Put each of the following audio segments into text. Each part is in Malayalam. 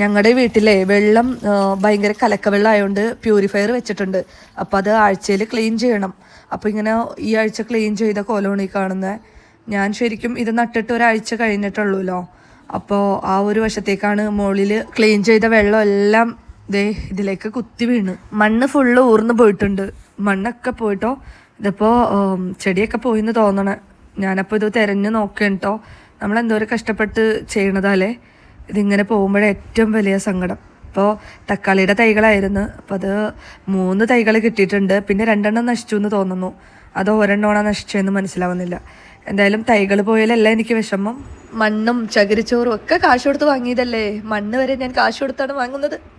ഞങ്ങളുടെ വീട്ടിലെ വെള്ളം ഭയങ്കര കലക്കവെള്ളം ആയതുകൊണ്ട് പ്യൂരിഫയർ വെച്ചിട്ടുണ്ട്. അപ്പോൾ അത് ആഴ്ചയിൽ ക്ലീൻ ചെയ്യണം. അപ്പോൾ ഇങ്ങനെ ഈ ആഴ്ച ക്ലീൻ ചെയ്ത കോലോണി കാണുന്നത് ഞാൻ ശരിക്കും ഇത് നട്ടിട്ട് ഒരാഴ്ച കഴിഞ്ഞിട്ടുള്ളൂല്ലോ. അപ്പോൾ ആ ഒരു വശത്തേക്കാണ് മുകളിൽ ക്ലീൻ ചെയ്ത വെള്ളം എല്ലാം ദേ ഇതിലേക്ക് കുത്തി വീണ്. മണ്ണ് ഫുള്ള് ഊർന്നു പോയിട്ടുണ്ട്. മണ്ണൊക്കെ പോയിട്ടോ? ഇതിപ്പോൾ ചെടിയൊക്കെ പോയിന്ന് തോന്നണേ. ഞാനപ്പോൾ ഇത് തിരഞ്ഞു നോക്കേട്ടോ നമ്മൾ എന്തോരം കഷ്ടപ്പെട്ട് ചെയ്യണതല്ലേ ഇതിങ്ങനെ പോകുമ്പോഴേ ഏറ്റവും വലിയ സങ്കടം. അപ്പോൾ തക്കാളിയുടെ തൈകളായിരുന്നു. അപ്പോൾ അത് മൂന്ന് തൈകൾ കിട്ടിയിട്ടുണ്ട്. പിന്നെ രണ്ടെണ്ണം നശിച്ചു എന്ന് തോന്നുന്നു. അത് ഒരെണ്ണമാണ് നശിച്ചതെന്ന് മനസ്സിലാവുന്നില്ല. എന്തായാലും തൈകൾ പോയാലല്ല എനിക്ക് വിഷമം. മണ്ണും ചകിരിച്ചോറും ഒക്കെ കാശ് കൊടുത്ത് വാങ്ങിയതല്ലേ? മണ്ണ് വരെ ഞാൻ കാശ് കൊടുത്താണ് വാങ്ങുന്നത്.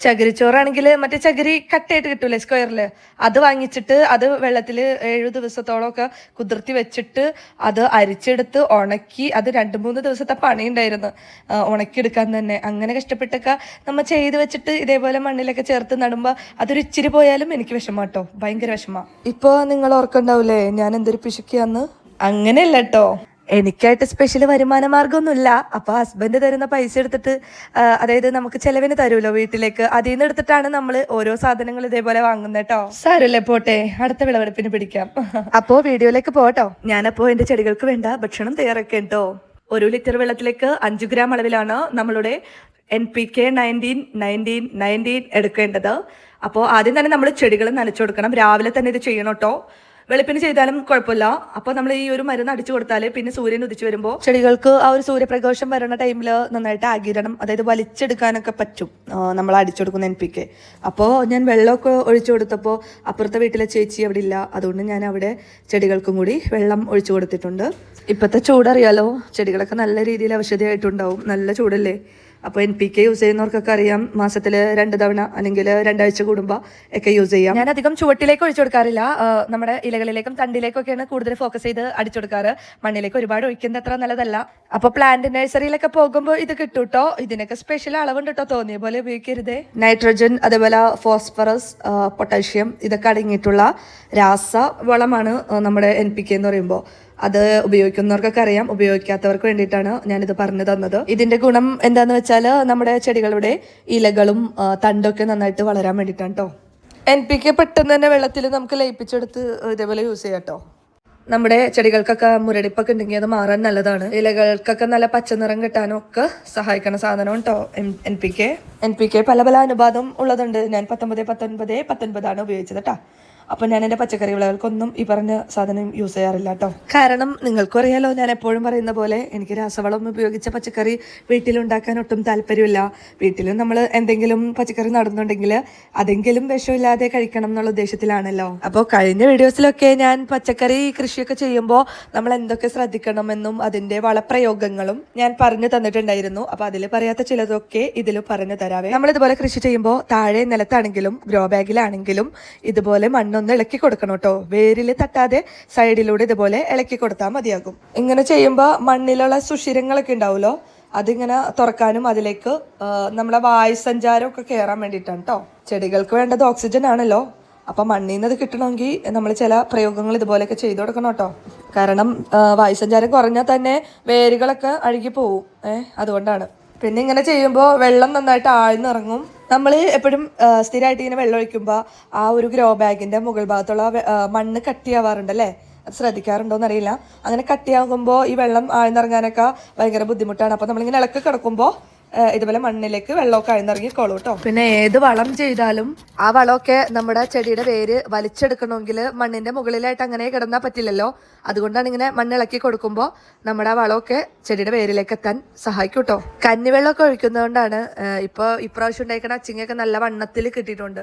ചകിരിച്ചോറാണെങ്കിൽ മറ്റേ ചകിരി കട്ടയായിട്ട് കിട്ടൂലേ സ്ക്വയറിൽ അത് വാങ്ങിച്ചിട്ട് അത് വെള്ളത്തിൽ ഏഴു ദിവസത്തോളം ഒക്കെ കുതിർത്തി വെച്ചിട്ട് അത് അരിച്ചെടുത്ത് ഉണക്കി അത് രണ്ട് മൂന്ന് ദിവസത്തെ പണി ഉണ്ടായിരുന്നു ആ, ഉണക്കിയെടുക്കാൻ തന്നെ. അങ്ങനെ കഷ്ടപ്പെട്ടൊക്കെ നമ്മൾ ചെയ്ത് വെച്ചിട്ട് ഇതേപോലെ മണ്ണിലൊക്കെ ചേർത്ത് നടുമ്പോൾ അതൊരു ഇച്ചിരി പോയാലും എനിക്ക് വിഷമം കേട്ടോ. ഭയങ്കര വിഷമം. ഇപ്പോൾ നിങ്ങൾ ഓർക്കണ്ടാവൂലേ? ഞാൻ എന്തൊരു പിശുക്കിയാന്ന്? അങ്ങനെയല്ല കേട്ടോ. എനിക്കായിട്ട് സ്പെഷ്യൽ വരുമാന മാർഗമൊന്നുമില്ല അപ്പൊ ഹസ്ബൻഡ് തരുന്ന പൈസ എടുത്തിട്ട് അതായത് നമുക്ക് ചെലവിന് തരുമല്ലോ വീട്ടിലേക്ക്. അതിൽ നിന്ന് എടുത്തിട്ടാണ് നമ്മൾ ഓരോ സാധനങ്ങൾ ഇതേപോലെ വാങ്ങുന്നത് കേട്ടോ സാരല്ലേ പോട്ടെ. അടുത്ത വിളവെടുപ്പിന് പിടിക്കാം. അപ്പോ വീഡിയോയിലേക്ക് പോട്ടോ ഞാനപ്പോ എന്റെ ചെടികൾക്ക് വേണ്ട ഭക്ഷണം തയ്യാറാക്കാം കേട്ടോ ഒരു ലിറ്റർ വെള്ളത്തിലേക്ക് അഞ്ച് ഗ്രാം അളവിലാണ് നമ്മളുടെ N P K nineteen nineteen nineteen എടുക്കേണ്ടത്. അപ്പോൾ ആദ്യം തന്നെ നമ്മൾ ചെടികൾ നനച്ചു കൊടുക്കണം. രാവിലെ തന്നെ ഇത് ചെയ്യണം കേട്ടോ വെളുപ്പിന് ചെയ്താലും കുഴപ്പമില്ല. അപ്പോൾ നമ്മൾ ഈ ഒരു മരുന്ന് അടിച്ചു കൊടുത്താൽ പിന്നെ സൂര്യൻ ഉദിച്ചു വരുമ്പോൾ ചെടികൾക്ക് ആ ഒരു സൂര്യപ്രകാശം വരുന്ന ടൈമിൽ നന്നായിട്ട് ആകിരണം അതായത് വലിച്ചെടുക്കാനൊക്കെ പറ്റും. നമ്മൾ അടിച്ചു കൊടുക്കുന്ന എൻ പി കെ അപ്പോൾ ഞാൻ വെള്ളമൊക്കെ ഒഴിച്ചു കൊടുത്തപ്പോൾ അപ്പുറത്തെ വീട്ടിലെ ചേച്ചി അവിടെ ഇല്ല. അതുകൊണ്ട് ഞാൻ അവിടെ ചെടികൾക്കും കൂടി വെള്ളം ഒഴിച്ചു കൊടുത്തിട്ടുണ്ട്. ഇപ്പോഴത്തെ ചൂടറിയാലോ? ചെടികളൊക്കെ നല്ല രീതിയിൽ ഔഷധിയായിട്ടുണ്ടാവും നല്ല ചൂടല്ലേ? അപ്പോൾ എൻ പി കെ യൂസ് ചെയ്യുന്നവർക്കൊക്കെ അറിയാം മാസത്തിൽ രണ്ട് തവണ അല്ലെങ്കിൽ രണ്ടാഴ്ച കൂടുമ്പോൾ ഒക്കെ യൂസ് ചെയ്യാം. ഞാൻ അധികം ചുവട്ടിലേക്ക് ഒഴിച്ചു കൊടുക്കാറില്ല. നമ്മുടെ ഇലകളിലേക്കും തണ്ടിലേക്കൊക്കെയാണ് കൂടുതൽ ഫോക്കസ് ചെയ്ത് അടിച്ചു കൊടുക്കാറ്. മണ്ണിലേക്ക് ഒരുപാട് ഒഴിക്കുന്നത് അത്ര നല്ലതല്ല. അപ്പോൾ പ്ലാന്റ് നഴ്സറിയിലൊക്കെ പോകുമ്പോൾ ഇത് കിട്ടും കേട്ടോ ഇതിനൊക്കെ സ്പെഷ്യൽ അളവുണ്ട് കേട്ടോ തോന്നിയ പോലെ ഉപയോഗിക്കരുതേ. നൈട്രജൻ അതേപോലെ ഫോസ്ഫറസ് പൊട്ടാഷ്യം ഇതൊക്കെ അടങ്ങിയിട്ടുള്ള രാസ വളമാണ് നമ്മുടെ എൻ പി കെ എന്ന് പറയുമ്പോൾ അത് ഉപയോഗിക്കുന്നവർക്കൊക്കെ അറിയാം ഉപയോഗിക്കാത്തവർക്ക് വേണ്ടിയിട്ടാണ് ഞാനിത് പറഞ്ഞു തന്നത്. ഇതിന്റെ ഗുണം എന്താന്ന് വെച്ചാൽ നമ്മുടെ ചെടികളുടെ ഇലകളും തണ്ടൊക്കെ നന്നായിട്ട് വളരാൻ വേണ്ടിയിട്ടാണ് കേട്ടോ എൻ പി കെ പെട്ടെന്ന് തന്നെ വെള്ളത്തിൽ നമുക്ക് ലയിപ്പിച്ചെടുത്ത് ഇതേപോലെ യൂസ് ചെയ്യാം കേട്ടോ നമ്മുടെ ചെടികൾക്കൊക്കെ മുരടിപ്പൊക്കെ ഉണ്ടെങ്കിൽ അത് മാറാൻ നല്ലതാണ്. ഇലകൾക്കൊക്കെ നല്ല പച്ചനിറം കിട്ടാനും ഒക്കെ സഹായിക്കുന്ന സാധനം കേട്ടോ N P K. N P K പല പല അനുപാതം ഉള്ളതുണ്ട്. ഞാൻ പത്തൊമ്പത് പത്തൊൻപത് പത്തൊൻപതാണ് ഉപയോഗിച്ചത് കേട്ടോ അപ്പൊ ഞാൻ എന്റെ പച്ചക്കറി വിളകൾക്കൊന്നും ഈ പറഞ്ഞ സാധനം യൂസ് ചെയ്യാറില്ല കേട്ടോ കാരണം നിങ്ങൾക്കും അറിയാലോ ഞാൻ എപ്പോഴും പറയുന്ന പോലെ എനിക്ക് രാസവളം ഉപയോഗിച്ച പച്ചക്കറി വീട്ടിലുണ്ടാക്കാൻ ഒട്ടും താല്പര്യമില്ല. വീട്ടിലും നമ്മൾ എന്തെങ്കിലും പച്ചക്കറി നടന്നുണ്ടെങ്കിൽ അതെങ്കിലും വിഷമില്ലാതെ കഴിക്കണം എന്നുള്ള ഉദ്ദേശത്തിലാണല്ലോ. അപ്പോൾ കഴിഞ്ഞ വീഡിയോസിലൊക്കെ ഞാൻ പച്ചക്കറി കൃഷിയൊക്കെ ചെയ്യുമ്പോൾ നമ്മൾ എന്തൊക്കെ ശ്രദ്ധിക്കണമെന്നും അതിന്റെ വളപ്രയോഗങ്ങളും ഞാൻ പറഞ്ഞു തന്നിട്ടുണ്ടായിരുന്നു. അപ്പോൾ അതിൽ പറയാത്ത ചിലതൊക്കെ ഇതിൽ പറഞ്ഞു തരാവേ. നമ്മൾ ഇതുപോലെ കൃഷി ചെയ്യുമ്പോൾ താഴെ നിലത്താണെങ്കിലും ഗ്രോ ബാഗിലാണെങ്കിലും ഇതുപോലെ മണ്ണൊന്ന് ഇളക്കി കൊടുക്കണം കേട്ടോ. വേരിൽ തട്ടാതെ സൈഡിലൂടെ ഇതുപോലെ ഇളക്കി കൊടുത്താൽ മതിയാകും. ഇങ്ങനെ ചെയ്യുമ്പോൾ മണ്ണിലുള്ള സുഷിരങ്ങളൊക്കെ ഉണ്ടാവുമല്ലോ? അതിങ്ങനെ തുറക്കാനും അതിലേക്ക് നമ്മളെ വായു വായുസഞ്ചാരം ഒക്കെ കയറാൻ വേണ്ടിയിട്ടാണ് കേട്ടോ ചെടികൾക്ക് വേണ്ടത് ഓക്സിജൻ ആണല്ലോ. അപ്പം മണ്ണിൽ നിന്ന് അത് കിട്ടണമെങ്കിൽ നമ്മൾ ചില പ്രയോഗങ്ങൾ ഇതുപോലെയൊക്കെ ചെയ്തു കൊടുക്കണം കേട്ടോ. കാരണം വായു സഞ്ചാരം കുറഞ്ഞാൽ തന്നെ വേരുകളൊക്കെ അഴുകി പോവും. ഏഹ് അതുകൊണ്ടാണ്. പിന്നെ ഇങ്ങനെ ചെയ്യുമ്പോൾ വെള്ളം നന്നായിട്ട് ആഴ്ന്നിറങ്ങും. നമ്മൾ എപ്പോഴും സ്ഥിരമായിട്ട് ഇങ്ങനെ വെള്ളം ഒഴിക്കുമ്പോൾ ആ ഒരു ഗ്രോ ബാഗിന്റെ മുകൾ ഭാഗത്തുള്ള മണ്ണ് കട്ടിയാവാറുണ്ടല്ലേ? അത് ശ്രദ്ധിക്കാറുണ്ടോന്ന് അറിയില്ല അങ്ങനെ കട്ടിയാകുമ്പോൾ ഈ വെള്ളം ആഴ്ന്നിറങ്ങാനൊക്കെ ഭയങ്കര ബുദ്ധിമുട്ടാണ്. അപ്പോൾ നമ്മളിങ്ങനെ ഇളക്കി കിടക്കുമ്പോൾ ഇതുപോലെ മണ്ണിലേക്ക് വെള്ളമൊക്കെ അഴിന്നിറങ്ങിക്കോളൂ കേട്ടോ പിന്നെ ഏത് വളം ചെയ്താലും ആ വളമൊക്കെ നമ്മുടെ ചെടിയുടെ വേര് വലിച്ചെടുക്കണമെങ്കിൽ മണ്ണിന്റെ മുകളിലായിട്ട് അങ്ങനെ കിടന്നാൽ പറ്റില്ലല്ലോ. അതുകൊണ്ടാണ് ഇങ്ങനെ മണ്ണ് ഇളക്കി കൊടുക്കുമ്പോൾ നമ്മുടെ ആ വളമൊക്കെ ചെടിയുടെ വേരിലേക്ക് എത്താൻ സഹായിക്കും കേട്ടോ കന്നിവെള്ളമൊക്കെ ഒഴിക്കുന്നതുകൊണ്ടാണ് ഇപ്പോൾ ഇപ്രാവശ്യം ഉണ്ടായിരിക്കുന്ന അച്ചിങ്ങയൊക്കെ നല്ല വണ്ണത്തിൽ കിട്ടിയിട്ടുണ്ട്.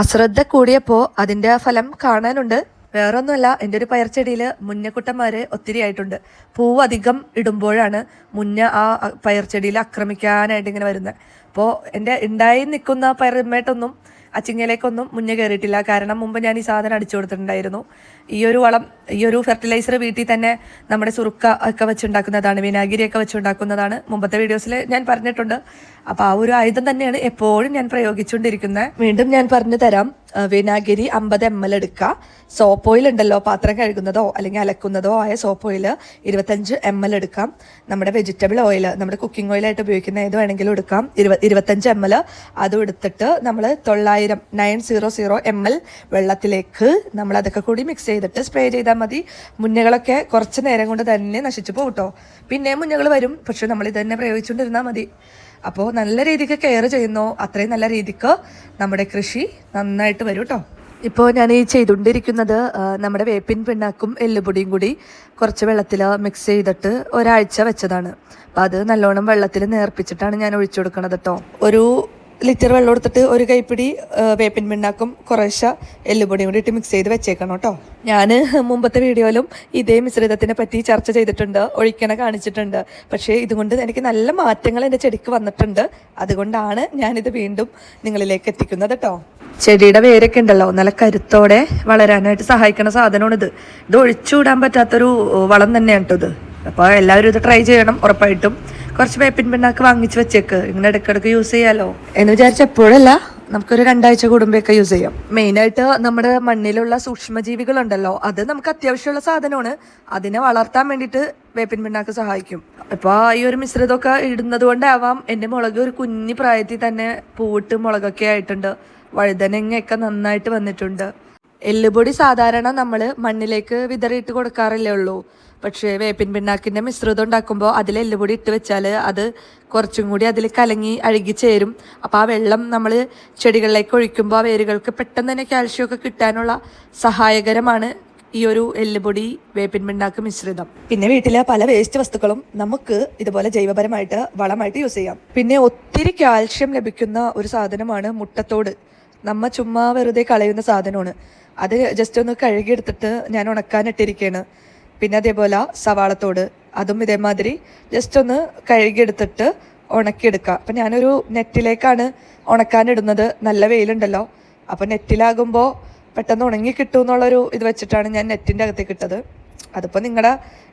അശ്രദ്ധ കൂടിയപ്പോൾ അതിന്റെ ഫലം കാണാനുണ്ട്. വേറൊന്നുമല്ല എന്റെ ഒരു പയർച്ചെടിയിൽ മുന്നക്കുട്ടന്മാർ ഒത്തിരി ആയിട്ടുണ്ട് പൂവ് അധികം ഇടുമ്പോഴാണ് മുന്ന ആ പയർച്ചെടിയിൽ ആക്രമിക്കാനായിട്ട് ഇങ്ങനെ വരുന്നത്. അപ്പോൾ എന്റെ ഉണ്ടായി നിൽക്കുന്ന പരമേട്ടൊന്നും അച്ചിങ്ങയിലേക്കൊന്നും മുന്നേ കയറിയിട്ടില്ല കാരണം മുമ്പ് ഞാൻ ഈ സാധനം അടിച്ചു കൊടുത്തിട്ടുണ്ടായിരുന്നു. ഈ ഒരു വളം ഈ ഒരു ഫെർട്ടിലൈസർ വീട്ടിൽ തന്നെ നമ്മുടെ സുറുക്ക ഒക്കെ വെച്ചുണ്ടാക്കുന്നതാണ് വിനാഗിരിയൊക്കെ വെച്ചുണ്ടാക്കുന്നതാണ് മുമ്പത്തെ വീഡിയോസിൽ ഞാൻ പറഞ്ഞിട്ടുണ്ട്. അപ്പോൾ ആ ഒരു ആയുധം തന്നെയാണ് എപ്പോഴും ഞാൻ പ്രയോഗിച്ചുകൊണ്ടിരിക്കുന്നത്. വീണ്ടും ഞാൻ പറഞ്ഞു തരാം വിനാഗിരി അമ്പത് എം എൽ എടുക്കുക. സോപ്പ് ഓയിൽ ഉണ്ടല്ലോ പാത്രം കഴുകുന്നതോ അല്ലെങ്കിൽ അലക്കുന്നതോ ആയ സോപ്പ് ഓയിൽ ഇരുപത്തഞ്ച് എം എൽ എടുക്കാം. നമ്മുടെ വെജിറ്റബിൾ ഓയിൽ നമ്മുടെ കുക്കിംഗ് ഓയിലായിട്ട് ഉപയോഗിക്കുന്ന ഏത് വേണമെങ്കിലും എടുക്കാം. ഇരുപ ഇരുപത്തഞ്ച് എം എൽ അതും എടുത്തിട്ട് നമ്മൾ തൊള്ളായിരം nine zero zero M L വെള്ളത്തിലേക്ക് നമ്മൾ അതൊക്കെ കൂടി മിക്സ് ചെയ്തിട്ട് സ്പ്രേ ചെയ്താൽ മതി. മുന്നകളൊക്കെ കുറച്ച് നേരം കൊണ്ട് തന്നെ നശിച്ചു പോകും കേട്ടോ പിന്നെ മുന്നകൾ വരും. പക്ഷെ നമ്മൾ ഇത് തന്നെ പ്രയോഗിച്ചുകൊണ്ടിരുന്നാൽ മതി. അപ്പോൾ നല്ല രീതിക്ക് കെയർ ചെയ്യുന്നു? അത്രയും നല്ല രീതിക്ക് നമ്മുടെ കൃഷി നന്നായിട്ട് വരും കേട്ടോ ഇപ്പോൾ ഞാൻ ഈ ചെയ്തുകൊണ്ടിരിക്കുന്നത് നമ്മുടെ വേപ്പിൻ പിണ്ണാക്കും എല്ലുപൊടിയും കൂടി കുറച്ച് വെള്ളത്തിൽ മിക്സ് ചെയ്തിട്ട് ഒരാഴ്ച വെച്ചതാണ്. അപ്പോൾ അത് നല്ലോണം വെള്ളത്തിൽ നേർപ്പിച്ചിട്ടാണ് ഞാൻ ഒഴിച്ചു കൊടുക്കണത് കേട്ടോ ഒരു ലിറ്റർ വെള്ളം എടുത്തിട്ട് ഒരു കൈപ്പിടി വേപ്പിൻ പിണ്ണാക്കും കുറേശ്ശെ എല്ലുപൊടിയും കൂടി ഇട്ട് മിക്സ് ചെയ്ത് വെച്ചേക്കണം കേട്ടോ. ഞാൻ മുമ്പത്തെ വീഡിയോയിലും ഇതേ മിശ്രിതത്തിനെ പറ്റി ചർച്ച ചെയ്തിട്ടുണ്ട് ഒഴിക്കണ കാണിച്ചിട്ടുണ്ട്. പക്ഷേ ഇതുകൊണ്ട് എനിക്ക് നല്ല മാറ്റങ്ങൾ എന്റെ ചെടിക്ക് വന്നിട്ടുണ്ട്. അതുകൊണ്ടാണ് ഞാനിത് വീണ്ടും നിങ്ങളിലേക്ക് എത്തിക്കുന്നത് കേട്ടോ. ചെടിയുടെ വേരൊക്കെ ഉണ്ടല്ലോ നല്ല കരുത്തോടെ വളരാനായിട്ട് സഹായിക്കുന്ന സാധനമാണ് ഇത് ഇത് ഒഴിച്ചുവിടാൻ പറ്റാത്തൊരു വളം തന്നെയാണ് കേട്ടോ ഇത്. അപ്പോൾ എല്ലാവരും ഇത് ട്രൈ ചെയ്യണം ഉറപ്പായിട്ടും. കുറച്ച് വേപ്പിൻ പിണ്ണാക്ക് വാങ്ങിച്ച് വെച്ചേക്ക്. ഇങ്ങനെ ഇടയ്ക്കിടയ്ക്ക് യൂസ് ചെയ്യാലോ. എന്ന് വിചാരിച്ച എപ്പോഴല്ല നമുക്കൊരു രണ്ടാഴ്ച കൂടുമ്പോഴൊക്കെ യൂസ് ചെയ്യാം. മെയിനായിട്ട് നമ്മുടെ മണ്ണിലുള്ള സൂക്ഷ്മജീവികളുണ്ടല്ലോ അത് നമുക്ക് അത്യാവശ്യമുള്ള സാധനമാണ്. അതിനെ വളർത്താൻ വേണ്ടിയിട്ട് വേപ്പിൻ പിണ്ണാക്ക് സഹായിക്കും. അപ്പൊ ഈ ഒരു മിശ്രിതമൊക്കെ ഇടുന്നത് കൊണ്ടാവാം എന്റെ മുളക് ഒരു കുഞ്ഞു പ്രായത്തിൽ തന്നെ പൂവിട്ട് മുളകൊക്കെ ആയിട്ടുണ്ട്. വഴുതനങ്ങയൊക്കെ നന്നായിട്ട് വന്നിട്ടുണ്ട്. എല്ലുപൊടി സാധാരണ നമ്മൾ മണ്ണിലേക്ക് വിതറിയിട്ട് കൊടുക്കാറില്ലേ ഉള്ളൂ. പക്ഷേ വേപ്പിൻ പിണ്ണാക്കിന്റെ മിശ്രിതം ഉണ്ടാക്കുമ്പോൾ അതിൽ എല്ലുപൊടി ഇട്ട് വെച്ചാൽ അത് കുറച്ചും കൂടി അതിൽ കലങ്ങി അഴുകി ചേരും. അപ്പോൾ ആ വെള്ളം നമ്മൾ ചെടികളിലേക്ക് ഒഴിക്കുമ്പോൾ ആ വേരുകൾക്ക് പെട്ടെന്ന് തന്നെ കാൽഷ്യം ഒക്കെ കിട്ടാനുള്ള സഹായകരമാണ് ഈ ഒരു എല്ലുപൊടി വേപ്പിൻ പിണ്ണാക്ക് മിശ്രിതം. പിന്നെ വീട്ടിലെ പല വേസ്റ്റ് വസ്തുക്കളും നമുക്ക് ഇതുപോലെ ജൈവപരമായിട്ട് വളമായിട്ട് യൂസ് ചെയ്യാം. പിന്നെ ഒത്തിരി കാൽഷ്യം ലഭിക്കുന്ന ഒരു സാധനമാണ് മുട്ടത്തോട്. നമ്മ ചുമ്മാ വെറുതെ കളയുന്ന സാധനമാണ്. അത് ജസ്റ്റ് ഒന്ന് കഴുകിയെടുത്തിട്ട് ഞാൻ ഉണക്കാനിട്ടിരിക്കുകയാണ് പിന്നെ അതേപോലെ സവാളത്തോട് അതും ഇതേമാതിരി ജസ്റ്റ് ഒന്ന് കഴുകിയെടുത്തിട്ട് ഉണക്കിയെടുക്കുക. അപ്പം ഞാനൊരു നെറ്റിലേക്കാണ് ഉണക്കാനിടുന്നത്. നല്ല വെയിലുണ്ടല്ലോ. അപ്പോൾ നെറ്റിലാകുമ്പോൾ പെട്ടെന്ന് ഉണങ്ങി കിട്ടും എന്നുള്ളൊരു ഇത് വെച്ചിട്ടാണ് ഞാൻ നെറ്റിന്റെ അകത്തേക്ക് ഇട്ടത്. അതിപ്പോൾ നിങ്ങളുടെ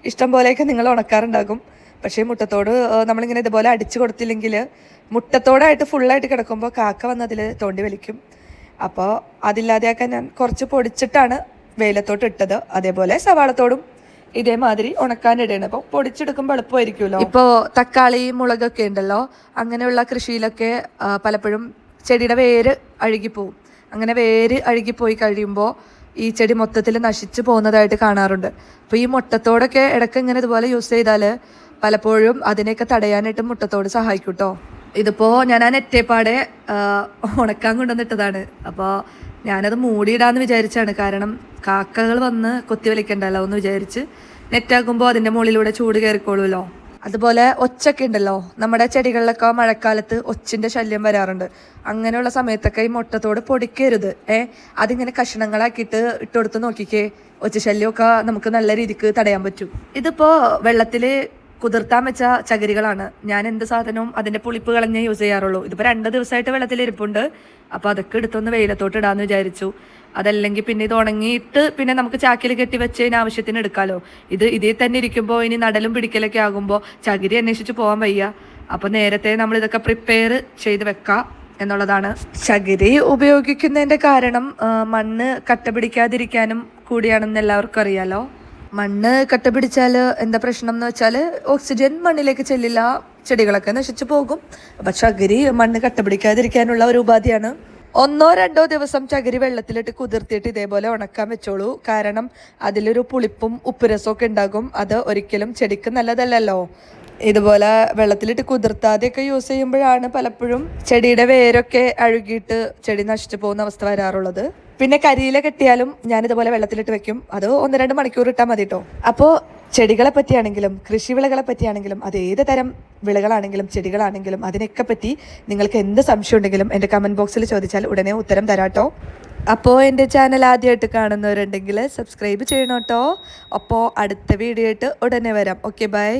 ഇഷ്ടം പോലെയൊക്കെ നിങ്ങൾ ഉണക്കാറുണ്ടാകും. പക്ഷേ മുട്ടത്തോട് നമ്മളിങ്ങനെ ഇതുപോലെ അടിച്ചു കൊടുത്തില്ലെങ്കിൽ മുട്ടത്തോടായിട്ട് ഫുള്ളായിട്ട് കിടക്കുമ്പോൾ കാക്ക വന്ന് അതിൽ തോണ്ടി വലിക്കും. അപ്പോൾ അതില്ലാതെയാക്കാൻ ഞാൻ കുറച്ച് പൊടിച്ചിട്ടാണ് വെയിലത്തോട്ട് ഇട്ടത്. അതേപോലെ സവാളത്തോടും ഇതേമാതിരി ഉണക്കാനിടയാണ്. അപ്പോൾ പൊടിച്ചെടുക്കുമ്പോൾ എളുപ്പമായിരിക്കുമല്ലോ? ഇപ്പോൾ തക്കാളി മുളകൊക്കെ ഉണ്ടല്ലോ. അങ്ങനെയുള്ള കൃഷിയിലൊക്കെ പലപ്പോഴും ചെടിയുടെ വേര് അഴുകിപ്പോവും. അങ്ങനെ വേര് അഴുകിപ്പോയി കഴിയുമ്പോൾ ഈ ചെടി മൊത്തത്തിൽ നശിച്ചു പോകുന്നതായിട്ട് കാണാറുണ്ട്. അപ്പോൾ ഈ മുട്ടത്തോടൊക്കെ ഇടയ്ക്ക് ഇങ്ങനെ ഇതുപോലെ യൂസ് ചെയ്താൽ പലപ്പോഴും അതിനെയൊക്കെ തടയാനായിട്ട് മുട്ടത്തോട് സഹായിക്കും കേട്ടോ ഇതിപ്പോൾ ഞാൻ ആ നെറ്റേപ്പാടെ ഉണക്കാൻ കൊണ്ടുവന്നിട്ടതാണ്. അപ്പോൾ ഞാനത് മൂടിയിടാന്ന് വിചാരിച്ചാണ്. കാരണം കാക്കകൾ വന്ന് കൊത്തി വലിക്കണ്ടല്ലോ എന്ന് വിചാരിച്ച് നെറ്റാക്കുമ്പോൾ അതിന്റെ മുകളിലൂടെ ചൂട് കയറിക്കോളുമല്ലോ. അതുപോലെ ഒച്ചൊക്കെ ഉണ്ടല്ലോ. നമ്മുടെ ചെടികളിലൊക്കെ മഴക്കാലത്ത് ഒച്ചിന്റെ ശല്യം വരാറുണ്ട്. അങ്ങനെയുള്ള സമയത്തൊക്കെ ഈ മുട്ടത്തോട് പൊടിക്കരുത്. ഏ അതിങ്ങനെ കഷ്ണങ്ങളാക്കിയിട്ട് ഇട്ടുകൊടുത്ത് നോക്കിക്കേ. ഒച്ച ശല്യമൊക്കെ നമുക്ക് നല്ല രീതിക്ക് തടയാൻ പറ്റും. ഇതിപ്പോൾ വെള്ളത്തിൽ കുതിർത്താൻ വെച്ച ചകിരികളാണ്. ഞാൻ എന്ത് സാധനവും അതിന്റെ പുളിപ്പ് കളഞ്ഞേ യൂസ് ചെയ്യാറുള്ളൂ. ഇതിപ്പോൾ രണ്ട് ദിവസമായിട്ട് വെള്ളത്തിൽ ഇരിപ്പുണ്ട്. അപ്പോൾ അതൊക്കെ എടുത്തൊന്ന് വെയിലത്തോട്ട് ഇടാന്ന് വിചാരിച്ചു. അതല്ലെങ്കിൽ പിന്നെ ഇത് ഉണങ്ങിയിട്ട് പിന്നെ നമുക്ക് ചാക്കിൽ കെട്ടി വെച്ചതിന് ആവശ്യത്തിന് എടുക്കാലോ. ഇത് ഇതിൽ തന്നെ ഇരിക്കുമ്പോൾ ഇനി നടലും പിടിക്കലൊക്കെ ആകുമ്പോൾ ചകിരി അന്വേഷിച്ച് പോകാൻ വയ്യ. അപ്പോൾ നേരത്തെ നമ്മൾ ഇതൊക്കെ പ്രിപ്പയർ ചെയ്ത് വെക്കാം എന്നുള്ളതാണ്. ചകിരി ഉപയോഗിക്കുന്നതിന്റെ കാരണം മണ്ണ് കട്ട പിടിക്കാതിരിക്കാനും കൂടിയാണെന്ന് എല്ലാവർക്കും അറിയാലോ. മണ്ണ് കട്ട പിടിച്ചാൽ എന്താ പ്രശ്നം എന്ന് വെച്ചാൽ ഓക്സിജൻ മണ്ണിലേക്ക് ചെല്ലില്ല ചെടികളൊക്കെ നശിച്ചു പോകും. പക്ഷെ ചകിരി മണ്ണ് കട്ട പിടിക്കാതിരിക്കാനുള്ള ഒരു ഉപാധിയാണ്. ഒന്നോ രണ്ടോ ദിവസം ചകിരി വെള്ളത്തിലിട്ട് കുതിർത്തിയിട്ട് ഇതേപോലെ ഉണക്കാൻ വെച്ചോളൂ. കാരണം അതിലൊരു പുളിപ്പും ഉപ്പുരസവും ഒക്കെ ഉണ്ടാകും. അത് ഒരിക്കലും ചെടിക്ക് നല്ലതല്ലല്ലോ. ഇതുപോലെ വെള്ളത്തിലിട്ട് കുതിർത്താതെയൊക്കെ യൂസ് ചെയ്യുമ്പോഴാണ് പലപ്പോഴും ചെടിയുടെ വേരൊക്കെ അഴുകിയിട്ട് ചെടി നശിച്ചു പോകുന്ന അവസ്ഥ വരാറുള്ളത്. പിന്നെ കരിയില കെട്ടിയാലും ഞാൻ ഇതുപോലെ വെള്ളത്തിലിട്ട് വെക്കും. അത് ഒന്ന് രണ്ട് മണിക്കൂർ ഇട്ടാൽ മതി കേട്ടോ അപ്പോൾ ചെടികളെ പറ്റിയാണെങ്കിലും കൃഷി വിളകളെ പറ്റിയാണെങ്കിലും അത് ഏത് തരം വിളകളാണെങ്കിലും ചെടികളാണെങ്കിലും അതിനൊക്കെ പറ്റി നിങ്ങൾക്ക് എന്ത് സംശയം ഉണ്ടെങ്കിലും എന്റെ കമന്റ് ബോക്സിൽ ചോദിച്ചാൽ ഉടനെ ഉത്തരം തരാട്ടോ അപ്പോൾ എന്റെ ചാനൽ ആദ്യമായിട്ട് കാണുന്നവരുണ്ടെങ്കിൽ സബ്സ്ക്രൈബ് ചെയ്യണം കേട്ടോ അപ്പോൾ അടുത്ത വീഡിയോ ആയിട്ട് ഉടനെ വരാം. Okay bye